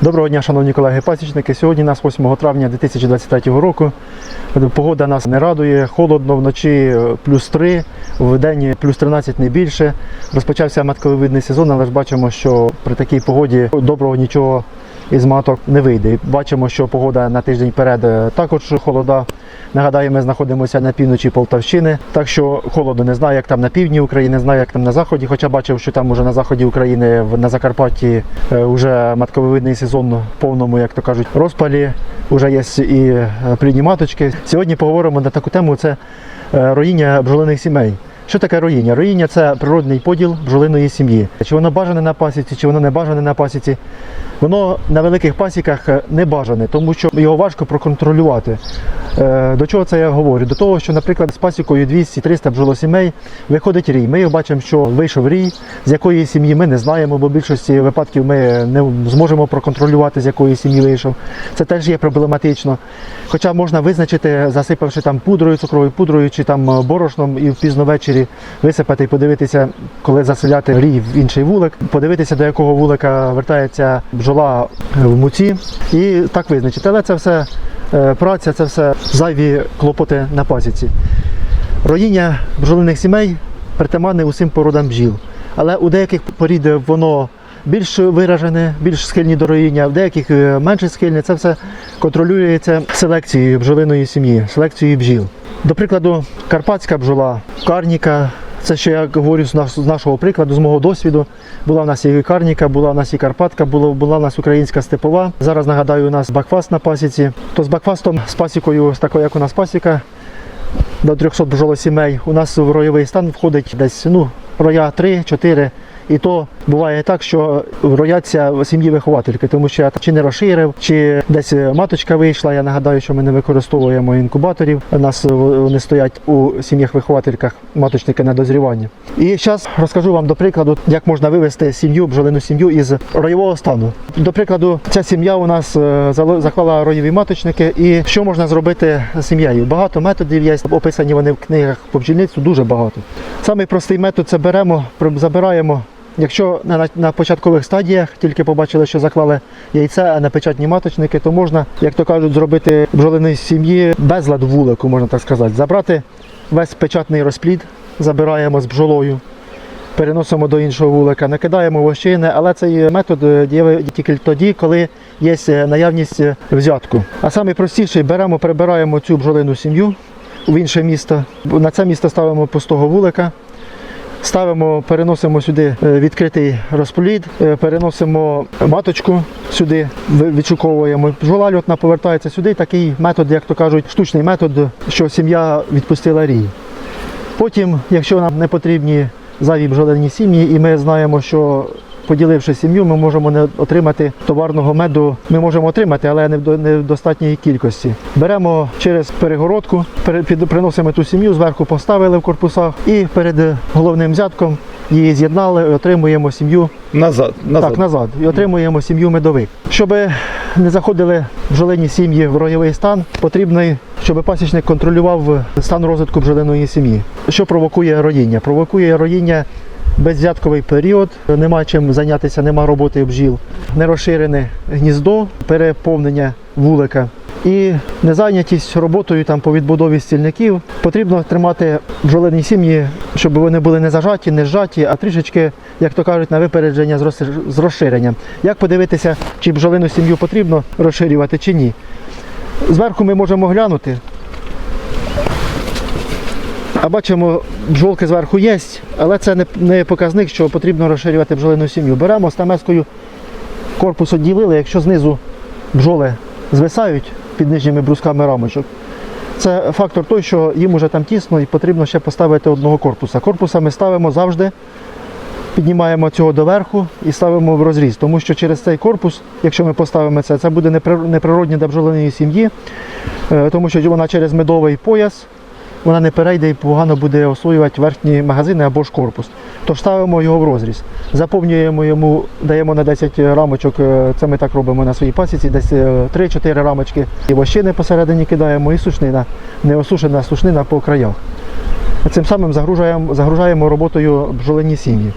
Доброго дня, шановні колеги-пасічники. Сьогодні нас 8 травня 2023 року. Погода нас не радує. Холодно вночі плюс 3, в день плюс 13 не більше. Розпочався матковидний сезон, але ж бачимо, що при такій погоді доброго нічого із маток не вийде. Бачимо, що погода на тиждень перед також холода. Нагадаю, ми знаходимося на півночі Полтавщини, так що холоду не знаю, як там на півдні України, не знаю, як там на заході. Хоча бачив, що там уже на заході України, на Закарпатті, е, вже матковидний сезон в повному, як то кажуть, розпалі. Вже є і е, плідні маточки. Сьогодні поговоримо на таку тему: це е, роїння бджолиних сімей. Що таке роїння? Роїння це природний поділ бджолиної сім'ї. Чи воно бажане на пасіці, чи воно не бажане на пасіці. Воно на великих пасіках е, не бажане, тому що його важко проконтролювати. Е, До чого це я говорю? До того, що, наприклад, з пасікою 200-300 бджолосімей виходить рій. Ми бачимо, що вийшов рій, з якої сім'ї ми не знаємо, бо в більшості випадків ми не зможемо проконтролювати, з якої сім'ї вийшов. Це теж є проблематично. Хоча можна визначити, засипавши там пудрою, цукровою пудрою чи там е, борошном і пізно ввечері висипати і подивитися, коли заселяти рій в інший вулик, подивитися, до якого вулика вертається бджола в муці, і так визначити. Але це все е, праця, це все зайві клопоти на пасіці. Роїння бджолиних сімей притаманне усім породам бджіл. Але у деяких порід воно більш виражене, більш схильні до роїння, в деяких е, менше схильні. Це все контролюється селекцією бджолиної сім'ї, селекцією бджіл. До прикладу, карпатська бджола, карніка. Це що я говорю з нашого прикладу, з мого досвіду. Була в нас і карніка, була в нас і Карпатка, була, була в нас українська степова. Зараз нагадаю, у нас бакфаст на пасіці. То з бакфастом, з пасікою, з такою, як у нас пасіка, до 300 бджолосімей. У нас в ройовий стан входить десь ну, роя 3-4. І то буває так, що рояться в сім'ї виховательки, тому що я чи не розширив, чи десь маточка вийшла. Я нагадаю, що ми не використовуємо інкубаторів. У нас вони стоять у сім'ях виховательках маточники на дозрівання. І зараз розкажу вам до прикладу, як можна вивести сім'ю, бджолину сім'ю із роєвого стану. До прикладу, ця сім'я у нас е, заклала роєві маточники. І що можна зробити з сім'єю? Багато методів є, описані вони в книгах по бджільництву, дуже багато. Самий простий метод це беремо, забираємо. Якщо на, початкових стадіях тільки побачили, що заклали яйце, а не печатні маточники, то можна, як то кажуть, зробити бджолини сім'ї безлад вулику, можна так сказати. Забрати весь печатний розплід, забираємо з бджолою, переносимо до іншого вулика, накидаємо вощини, але цей метод е, дієвий тільки тоді, коли є е, наявність е, взятку. А найпростіший беремо, прибираємо цю бджолину сім'ю в інше місто. На це місто ставимо пустого вулика. Ставимо, переносимо сюди е, відкритий розплід, е, переносимо маточку сюди, відшуковуємо. Жула льотна повертається сюди. Такий метод, як то кажуть, штучний метод, що сім'я відпустила рій. Потім, якщо нам не потрібні зайві бджолині сім'ї, і ми знаємо, що поділивши сім'ю, ми можемо не отримати товарного меду. Ми можемо отримати, але не в достатній кількості. Беремо через перегородку, приносимо ту сім'ю, зверху поставили в корпусах і перед головним взятком її з'єднали і отримуємо сім'ю Назад, назад. так, назад. І отримуємо сім'ю медовик. Щоб не заходили бджолині сім'ї в роєвий стан, потрібно, щоб пасічник контролював стан розвитку бджолиної сім'ї. Що провокує роїння? Провокує роїння безвзятковий період, нема чим зайнятися, нема роботи бджіл, нерозширене гніздо, переповнення вулика. І незайнятість роботою там по відбудові стільників потрібно тримати бджолині сім'ї, щоб вони були не зажаті, не зжаті, а трішечки, як то кажуть, на випередження з розширенням. Як подивитися, чи бджолину сім'ю потрібно розширювати чи ні? Зверху ми можемо глянути. А бачимо, бджолки зверху є, але це не, показник, що потрібно розширювати бджолину сім'ю. Беремо стамескою корпус відділили, якщо знизу бджоли звисають під нижніми брусками рамочок. Це фактор той, що їм уже там тісно і потрібно ще поставити одного корпуса. Корпуса ми ставимо завжди, піднімаємо цього доверху і ставимо в розріз, тому що через цей корпус, якщо ми поставимо це, це буде неприр- неприродні для бджолиної сім'ї, е, тому що вона через медовий пояс вона не перейде і погано буде освоювати верхні магазини або ж корпус. Тож ставимо його в розріз. Заповнюємо йому, даємо на 10 рамочок, е, це ми так робимо на своїй пасіці, десь е, 3-4 рамочки. І вощини посередині кидаємо, і сушнина, неосушена сушнина по краях. Цим самим загружаємо, загружаємо роботою бджолині сім'ї.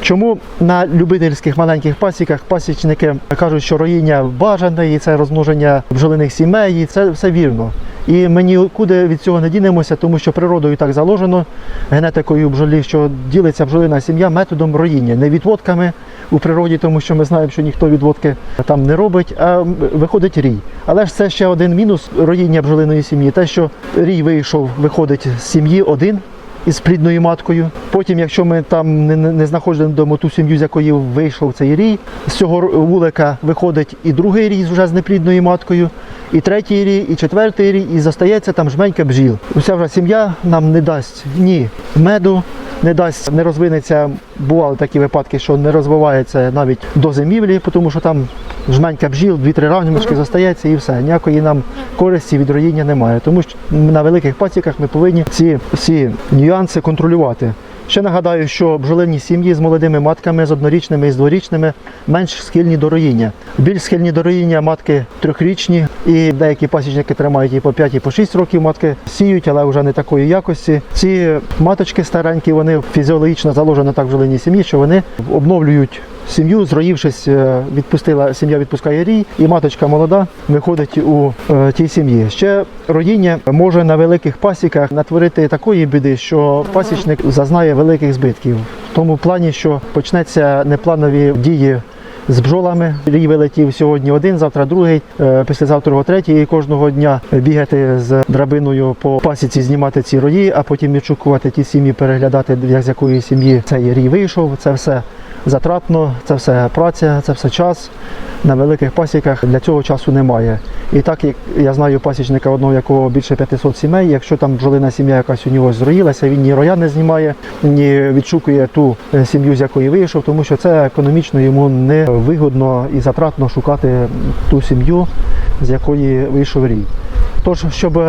Чому на любительських маленьких пасіках пасічники кажуть, що роїння бажане і це розмноження бджолиних сімей, і це все вірно. І ми нікуди від цього не дінемося, тому що природою так заложено, генетикою бджолі, що ділиться бджолина сім'я методом роїння, не відводками у природі, тому що ми знаємо, що ніхто відводки там не робить, а виходить рій. Але ж це ще один мінус роїння бджолиної сім'ї, те, що рій вийшов, виходить з сім'ї один із плідною маткою. Потім, якщо ми там не, не знаходимо ту сім'ю, з якої вийшов цей рій, з цього вулика виходить і другий рій вже з неплідною маткою, і третій рій, і четвертий рій, і застається там жменька бджіл. Уся вже сім'я нам не дасть ні меду, не дасть, не розвинеться. Бували такі випадки, що не розвивається навіть до зимівлі, тому що там жменька бджіл, дві-три равнімочки застається і все. Ніякої нам користі від роїння немає. Тому що на великих пасіках ми повинні ці всі нюанси контролювати. Ще нагадаю, що бджолині сім'ї з молодими матками, з однорічними і з дворічними менш схильні до роїння. Більш схильні до роїння матки трьохрічні, і деякі пасічники тримають і по 5, і по 6 років матки сіють, але вже не такої якості. Ці маточки старенькі, вони фізіологічно заложені так в бджолиній сім'ї, що вони обновлюють сім'ю, зроївшись, е, відпустила сім'я відпускає рій, і маточка молода виходить у е, тій сім'ї. Ще роїння може на великих пасіках натворити такої біди, що пасічник зазнає великих збитків. В тому плані, що почнеться непланові дії. З бджолами рій вилетів сьогодні один, завтра другий, е, післязавтра третій, і кожного дня бігати з драбиною по пасіці, знімати ці рої, а потім відшукувати ті сім'ї, переглядати, як з якої сім'ї цей рій вийшов. Це все затратно, це все праця, це все час. На великих пасіках для цього часу немає. І так як я знаю пасічника одного, якого більше 500 сімей, якщо там бджолина сім'я якась у нього зроїлася, він ні роя не знімає, ні відшукує ту е, сім'ю, з якої вийшов, тому що це економічно йому не вигодно і затратно шукати ту сім'ю, з якої вийшов рій. Тож, щоб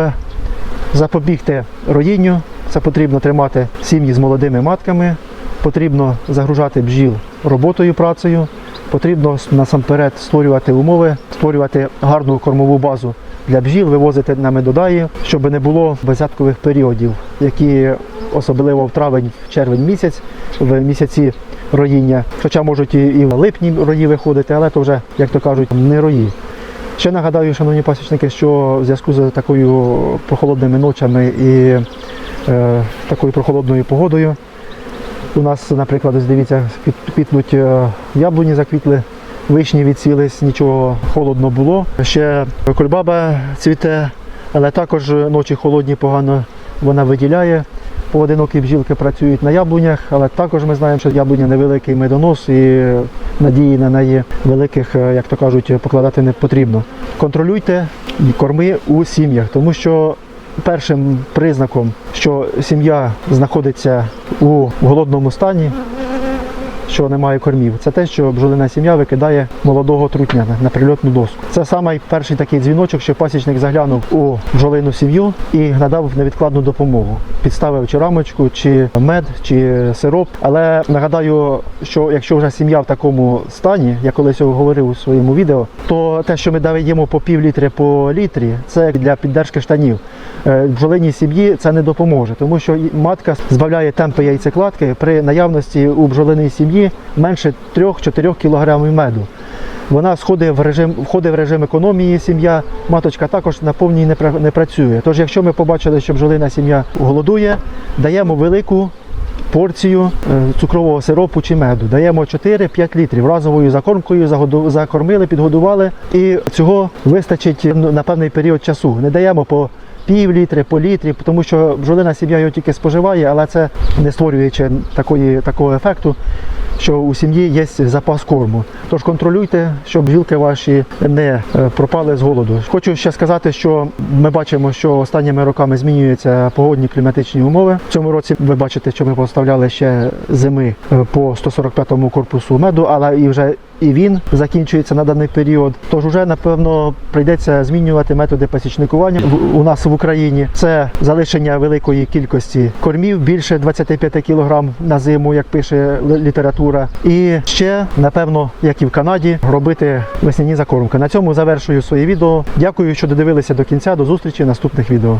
запобігти роїнню, це потрібно тримати сім'ї з молодими матками, потрібно загружати бджіл роботою, працею, потрібно насамперед створювати умови, створювати гарну кормову базу для бджіл, вивозити на медодаї, щоб не було безяткових періодів, які особливо в травень, в червень місяць, в місяці роїння. Хоча можуть і в липні рої виходити, але то вже, як то кажуть, не рої. Ще нагадаю, шановні пасічники, що в зв'язку з такою прохолодними ночами і е, такою прохолодною погодою у нас, наприклад, ось дивіться, квіт- квітнуть е, яблуні, заквітли, вишні відсілись, нічого холодно було. Ще кульбаба цвіте, але також ночі холодні погано вона виділяє. Поодинокі бджілки працюють на яблунях, але також ми знаємо, що яблуня невеликий медонос і надії на неї великих, е, як то кажуть, покладати не потрібно. Контролюйте корми у сім'ях, тому що першим признаком, що сім'я знаходиться у голодному стані, що немає кормів, це те, що бджолина сім'я викидає молодого трутня на- прильотну доску. Це самий перший такий дзвіночок, що пасічник заглянув у бджолину сім'ю і надав невідкладну допомогу. Підставив чи рамочку, чи мед, чи сироп. Але нагадаю, що якщо вже сім'я в такому стані, я колись говорив у своєму відео, то те, що ми даємо по пів літри по літрі, це для піддержки штанів. Е, сім'ї це не допоможе, тому що матка збавляє темпи яйцекладки при наявності у бджолиної сім'ї менше 3-4 кг меду. Вона сходить в режим, входить в режим економії сім'я, маточка також на повній не, не працює. Тож, якщо ми побачили, що бджолина сім'я голодує, даємо велику порцію е, цукрового сиропу чи меду. Даємо 4-5 літрів разовою закормкою, закормили, підгодували. І цього вистачить ну, на певний період часу. Не даємо по пів літри, по літрі, тому що бджолина сім'я його тільки споживає, але це не створюючи такої, такого ефекту, що у сім'ї є запас корму. Тож контролюйте, щоб бджілки ваші не е, пропали з голоду. Хочу ще сказати, що ми бачимо, що останніми роками змінюються погодні кліматичні умови. В цьому році ви бачите, що ми поставляли ще зими е, по 145-му корпусу меду, але і вже і він закінчується на даний період. Тож вже напевно прийдеться змінювати методи пасічникування в- у нас в Україні. Це залишення великої кількості кормів, більше 25 кг на зиму, як пише література. І ще, напевно, як і в Канаді, робити весняні закормки. На цьому завершую своє відео. Дякую, що додивилися до кінця. До зустрічі в наступних відео.